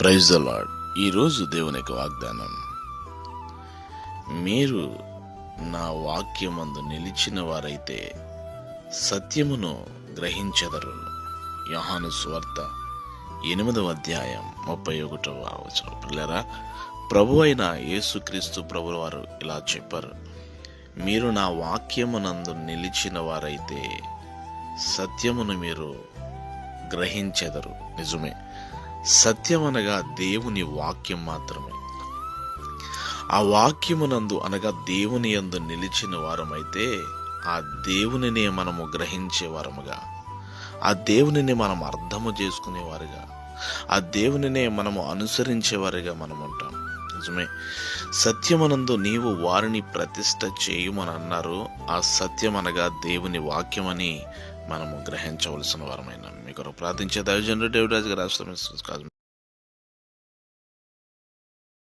Praise the lord ఈరోజు దేవుని యొక్క వాగ్దానం మీరు నా వాక్యమందు నిలిచిన వారైతే సత్యమును గ్రహించెదరు. యోహాను స్వార్త ఎనిమిదవ అధ్యాయం ముప్పై ఒకటవ అవసరం పిల్లరా ప్రభు అయిన యేసుక్రీస్తు ప్రభువారు ఇలా చెప్పారు. మీరు నా వాక్యమునందు నిలిచిన వారైతే సత్యమును మీరు గ్రహించెదరు. నిజమే. సత్యం అనగా దేవుని వాక్యం మాత్రమే. ఆ వాక్యమునందు అనగా దేవుని యందు నిలిచిన వారమైతే ఆ దేవునినే మనము గ్రహించే వారముగా ఆ దేవునిని మనం అర్థము చేసుకునేవారుగా ఆ దేవునినే మనము అనుసరించేవారుగా మనం ఉంటాం నిజమే. సత్యమనందు నీవు వారిని ప్రతిష్ట చేయుమని అన్నారు. ఆ సత్యం అనగా దేవుని వాక్యమని మనము గ్రహించవలసిన వారమైన. మీకు ప్రార్థించే దైవజనుడు డేవిడ్ రాజు గారు రాష్ట్రం